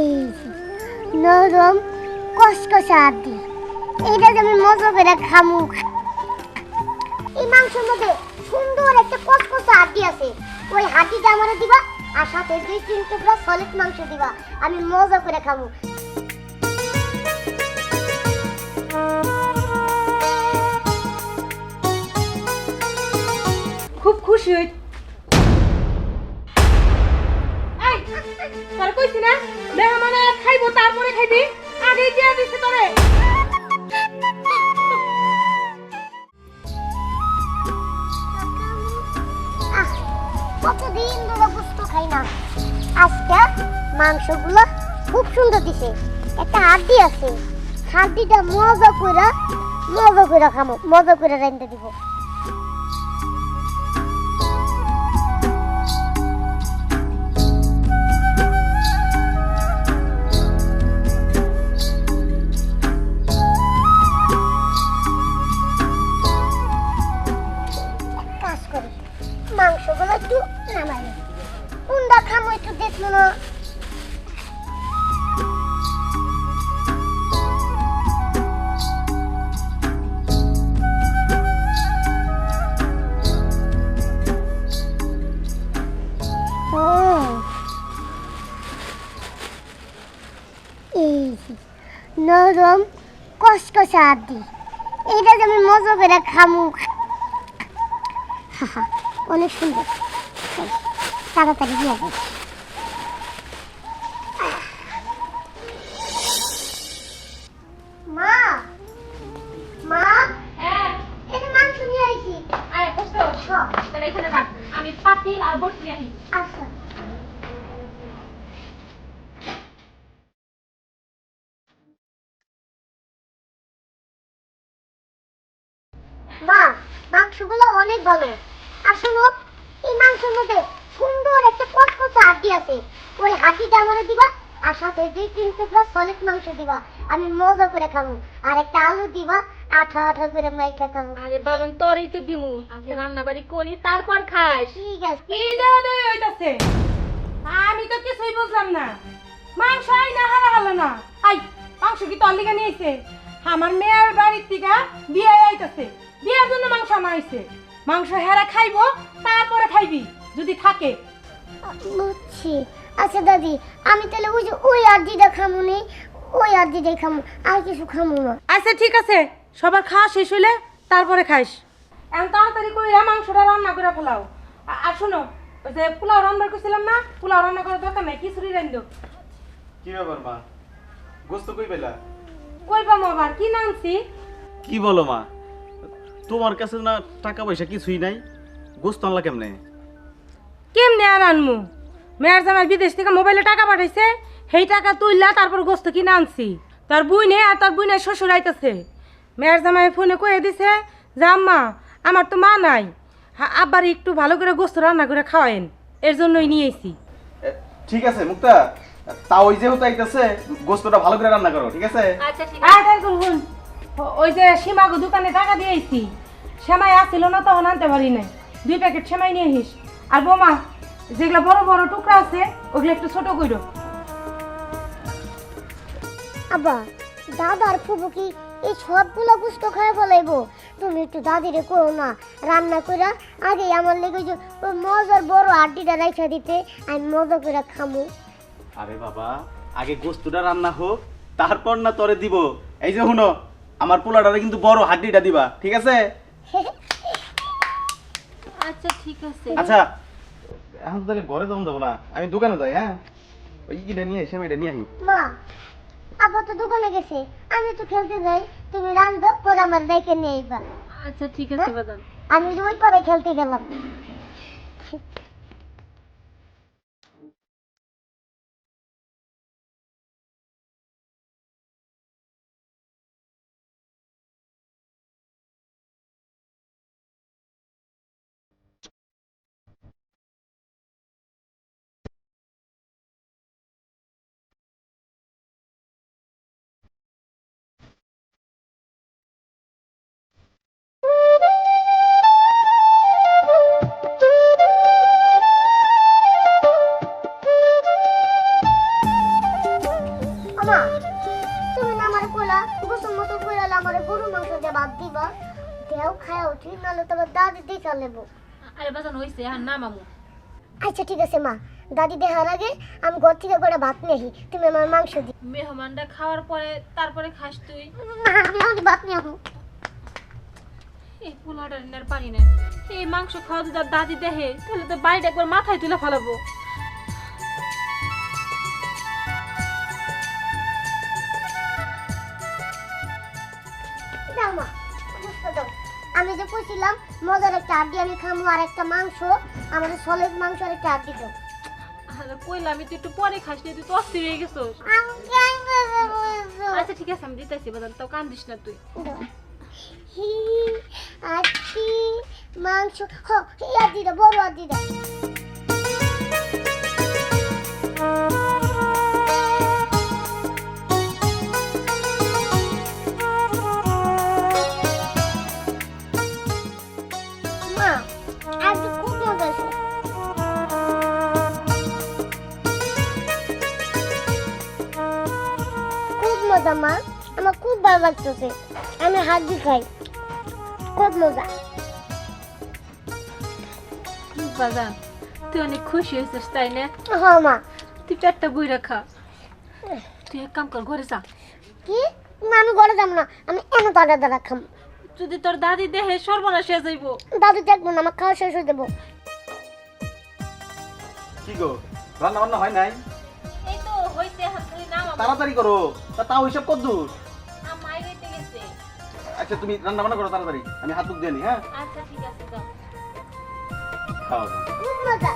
এই নরম কসকসা আদি। এইটা আমি মজা করে খামু। এই মাংসের মধ্যে সুন্দর একটা কসকসা আদি আছে। ওই হাতিটা আমার দিবা, আর সাথে দুই, তিন টুকরা সলিড মাংস দিবা। আমি মজা করে খামু। খুব খুশি হই কতদিন ধরে গোস্ত খাই না। আজকে মাংসগুলো খুব সুন্দর দিছে। একটা হাড্ডি আছে। হাড্ডিটা মজা করে মজা করে খামো, মজা করে রান্ধতে দিব। এইটা যে আমি মজা করে খামু। হাহা, অনেক সুন্দর। তাড়াতাড়ি দিয়ে দিই মা মা এই যে মাংস নিয়ে আইছি আয় বসো। তাহলে এখানে রাখ। আমি পাতিল আর বসি আনি আচ্ছা মা মাংসগুলো অনেক ভালো। আর শোনো এই মাংসের মধ্যে সুন্দর একটা কচকচে হাড্ডি আছে। ওই হাড্ডিটা আমার দিবা আর সাথে দুই তিন টুকরা সলিড মাংস দিবা। আমি মজা করে খাব। আর একটা আলু দিবা আঠা আঠা করে মাইকা খাব। আরে বাবা তোরই তো দিমু আগে রান্না বাড়ি করি তারপর খাস। ঠিক আছে। কি দেওয়া দেওয়া হইতাছে। আমি তো কিছুই বুঝলাম না। মাংস আই না হারা হলো না। আই মাংস কি তোর লিগে নিয়েছে আমার মেয়ের বাড়ির থেকে বিয়ে আইতাছে। বিয়ের জন্য মাংস আনাইছে মাংস হেরা খাইবো তারপরে খাইবি যদি থাকে। বুঝছি। আচ্ছা দাদি আমি তাহলে ওই যে ওই আর্জিটা খামু নি ওই আর্জিটাই খামু আর কিছু খামু না। আচ্ছা ঠিক আছে। সবার খাওয়া শেষ হইলে তারপরে খাইস। এখন তাড়াতাড়ি করে মাংসটা রান্না করে ফেলাও আর শোনো ওই যে পোলাও রান্না করছিলাম না পোলাও রান্না করার দরকার নাই খিচুড়ি রান্ধো কি ব্যাপার মা? গোস্ত কই পেলা কই পামো আবার? কি নামছি? কি বলো মা? তোমার কাছে না টাকা পয়সা কিছুই নাই। গোস্ত আনলা কেমনে? কেমনে আর আনমু? মেয়ের জামাই বিদেশ থেকে মোবাইলে টাকা পাঠাইছে সেই টাকা তুইলা তারপর গোস্ত কিনে আনছি। তার বুইনে আর তার বুইনের শ্বশুর আইতাছে। মেয়ের জামাই ফোনে কয়ে দিছে যে আম্মা আমার তো মা নাই। আব্বার একটু ভালো করে গোস্ত রান্না করে খাওয়ায়েন। এর জন্যই নিয়েছি ঠিক আছে মুক্তা। তা ওই যে যেহেতু আইতেছে গোস্তটা ভালো করে রান্না করো ঠিক আছে? আচ্ছা ঠিক আছে। তাই করুন ওই যে সীমাগো দোকানে টাকা দিয়েছি। সেমাই আসছিল না তখন আনতে পারি নাই। দুই প্যাকেট সেমাই নিয়ে আহিস আর বোমা যেগুলো বড় বড় টুকরা আছে ওগুলো একটু ছোট কইরো। আব্বা দাদা আর ফুবু কি এই সবগুলো গুস্ত খায় ফেলাইব? তুমি একটু দাদিরে করো না রান্না করে আগে আমার লেগে ওই মজার বড় আড্ডিটা রাইখা দিতে আমি মজা করে খামু। আরে বাবা আগে গোস্তটা রান্না হোক তারপর না তরে দিব। এই যে শুনো আমার পোলাটারে কিন্তু বড় হাড্ডিটা দিবা ঠিক আছে? আচ্ছা ঠিক আছে। আচ্ছা। এখন তো তাহলে ঘরে যাব যাব না আমি দোকানে যাই হ্যাঁ? ওই কিটা নিয়ে এসে আমি এটা নিয়ে আসি। মা আব্বা তো দোকানে গেছে আমি তো খেলতে যাই তুমি রান্ধো পরে আমার দেখে নিয়ে আইবা। আচ্ছা ঠিক আছে বাদাম। আমি ওই পরে খেলতে গেলাম। না গোসল মতো আমার গরু মাংস দিয়ে ভাত দিবা। দেও খায় উঠি নাহলে তোমার দাদি দেখা আরে বাজান হইছে আর না মামু। আচ্ছা ঠিক আছে মা। দাদি দেখার আগে আমি ঘর থেকে করে ভাত নিয়ে তুমি আমার মাংস দি। মেহমানটা খাওয়ার পরে তারপরে খাস তুই। না আমি আমি ভাত নিয়ে আসব এই পোলাটা আর পারি না এই মাংস খাওয়া যদি দাদি দেখে তাহলে তো বাড়িটা একবার মাথায় তুলে ফেলাবো। কইছিলাম মজার একটা আড্ডি আমি খামু আর একটা মাংস আমাদের সলেজ মাংস আর একটা আড্ডি দাও আরে কইলাম তুই একটু পরে খাস নি তুই তো অস্থির হয়ে গেছিস? আচ্ছা ঠিক আছে আমি দিতেছি বাদাম তাও কান্দিস না তুই। আড্ডি মাংস হ এই দিদা বড় আড্ডিটা। মা লাগতেছে। আমি হাড্ডি খাই। খুব মজা। বাজান তুই অনেক খুশি হয়েছিস তাই না? হ মা। তুই পেটটা বই রাখা তুই এক কাম কর ঘরে যা। কি? না আমি ঘরে যাব না। আমি এনে দাঁড়া দাঁড়া খাম। যদি তোর দাদি দেহে সর্বনাশ হয়ে যাইব। দাদু দেখব না আমার খাওয়া শেষ হয়ে দেবো কি গো রান্না বান্না হয় নাই? এই তো হইছে হাত নাম তাড়াতাড়ি করো। তা তাও হিসাব কত দূর? আচ্ছা তুমি রান্না বান্না করো তাড়াতাড়ি। আমি হাত মুখ দিয়ে নি হ্যাঁ? আচ্ছা ঠিক আছে যাও। খাওয়া খুব মজা।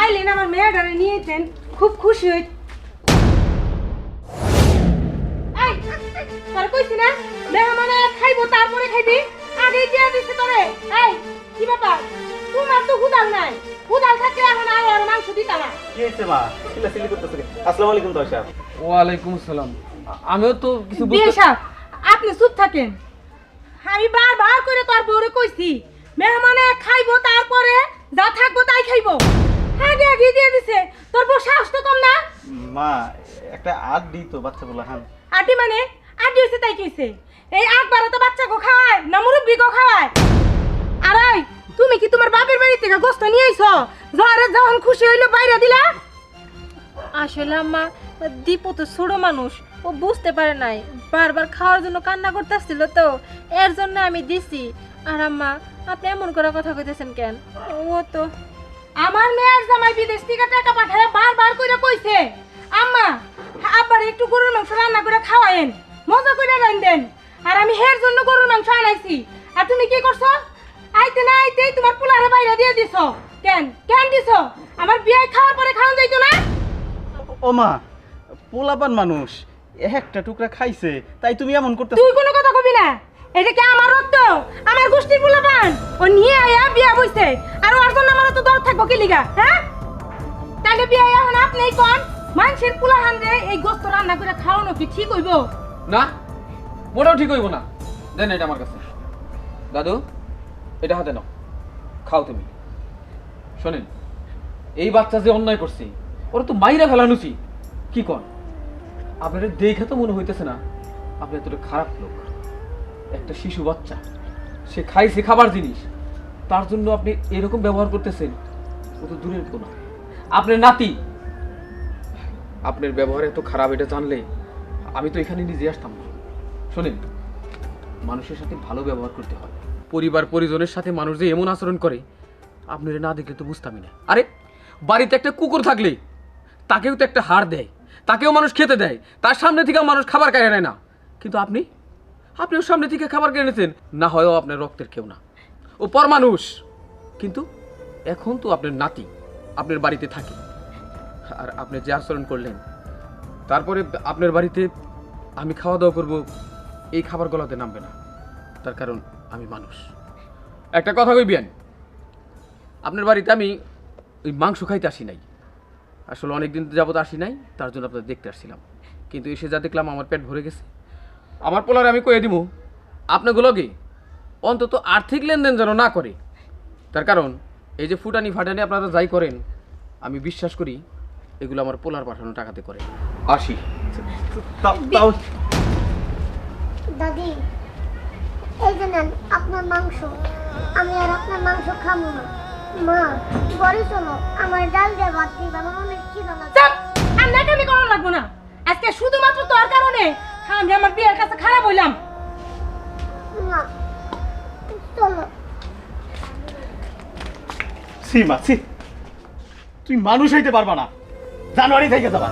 আইলেন আমার মেয়েটারে নিয়েছেন খুব খুশি হই তোর কইছি না মেহমানে খাইবো তারপরে খাইবি? আগে দিয়ে দিছে তোরে। এই কি ব্যাপার? তোমার তো নাই। হুদাল থাকলে এখন আর আর মাংস দিতা না। কি হয়েছে মা? সিলা সিলি করতেছে আসসালামু আলাইকুম তো সাহেব। ওয়ালাইকুম আসসালাম আমিও তো কিছু বুঝতে সাহেব আপনি চুপ থাকেন। আমি বারবার করে তোর বউরে কইছি মেহমানে খাইবো তারপরে যা থাকব তাই খাইবো। আগে আগে দিয়ে দিছে তোর বউ সাহস তো কম না? মা একটা আট দিই তো বাচ্চা বলা হ্যাঁ আটি মানে? আটি হয়েছে তাই কইছে। এই আটবারে তো বাচ্চাকে খাওয়ায় না মুরব্বিকে খাওয়ায়। আর তুমি কি তোমার বাপের বাড়ি থেকে গোস্ত নিয়ে জ্বরে যখন খুশি হইল বাইরে দিলা। আসলে আম্মা দীপু তো ছোট মানুষ ও বুঝতে পারে নাই বারবার খাওয়ার জন্য কান্না করতেছিল তো এর জন্য আমি দিছি। আর আম্মা আপনি এমন করে কথা কইতেছেন কেন? ও তো আমার মেয়ের জামাই বিদেশ থেকে টাকা পাঠায় বারবার করে কইছে। আম্মা আব্বার একটু গরুর মাংস রান্না করে খাওয়ায়েন মজা করে রান্ধেন আর আমি হের জন্য গরুর মাংস আনাইছি। আর তুমি কি করছ? আইতে না আইতেই তোমার পোলারে বাইরে দিয়ে দিছো। কেন? কেন দিছো? আমার বিয়ে খাওয়ার পরে খাওয়ান যাইতো না? ও মা পোলাপান মানুষ একটা টুকরা খাইছে তাই তুমি এমন করতে তুই কোনো কথা কবি না। এটা কি আমার রক্ত? আমার গোষ্ঠীর পোলাপান? ও নিয়ে আয়া বিয়া বইছে। আর ওর জন্য আমার তো দর থাকব কি লিগা হ্যাঁ? তাহলে বিয়া এখন আপনি কোন। মানুষের পোলাহান রে এই গোস্ত রান্না করে খাওয়ানো কি ঠিক হইব? না মোটাও ঠিক হইব না। দেন এটা আমার কাছে। দাদু এটা হাতে নাও। খাও তুমি। শোনেন, এই বাচ্চা যে অন্যায় করছে, ওরা তো মাইরা ফেলানুছি। কি কন? আপনার দেখে তো মনে হইতেছে না, আপনি এতটা খারাপ লোক। একটা শিশু বাচ্চা, সে খাইছে খাবার জিনিস, তার জন্য আপনি এরকম ব্যবহার করতেছেন, ও তো দূরের কোনো আপনার নাতি। আপনার ব্যবহার এত খারাপ, এটা জানলে আমি তো এখানে নিজে আসতাম না। শোনেন, মানুষের সাথে ভালো ব্যবহার করতে হয়। পরিবার পরিজনের সাথে মানুষ যে এমন আচরণ করে আপনারা না দেখলে তো বুঝতামই না। আরে, বাড়িতে একটা কুকুর থাকলে তাকেও তো একটা হাড় দেয়, তাকেও মানুষ খেতে দেয়, তার সামনে থেকে মানুষ খাবার কেড়ে নেয় না। কিন্তু আপনি আপনি ওর সামনে থেকে খাবার কেড়ে নিতেন না হয়ও আপনার রক্তের কেউ না। ও পর মানুষ কিন্তু এখন তো আপনার নাতি আপনার বাড়িতে থাকে। আর আপনি যে আচরণ করলেন, তারপরে আপনার বাড়িতে আমি খাওয়া দাওয়া করব, এই খাবার গলাতে নামবে না। তার কারণ আমি মানুষ। একটা কথা কইবেন আপনার বাড়িতে আমি ওই মাংস খাইতে আসি নাই। আসলে অনেক দিন যাবত আসি নাই তার জন্য আপনাদের দেখতে আসছিলাম। কিন্তু এসে যা দেখলাম আমার পেট ভরে গেছে। আমার পোলারে আমি কয়ে দিব আপনাগুলোকে অন্তত আর্থিক লেনদেন যেন না করে? তার কারণ এই যে ফুটানি ফাটানি আপনারা যাই করেন আমি বিশ্বাস করি এগুলো আমার পোলার পাঠানো টাকাতে করে। আসি। দাদি এই যে নেন আপনার মাংস। আমি আর আপনার মাংস খাব না। মা বলি শোনো আমার ডাল দিয়ে ভাত দিবা আমার অনেক খিদা লাগছে। চাপ! আর নাকামি করা লাগবো না। আজকে শুধুমাত্র তোর কারণে আমি আমার বিয়ের কাছে খারাপ হইলাম। মা চলো সি মা সি। তুই মানুষ হইতে পারবা না। জানুয়ারি থেকে যাবা।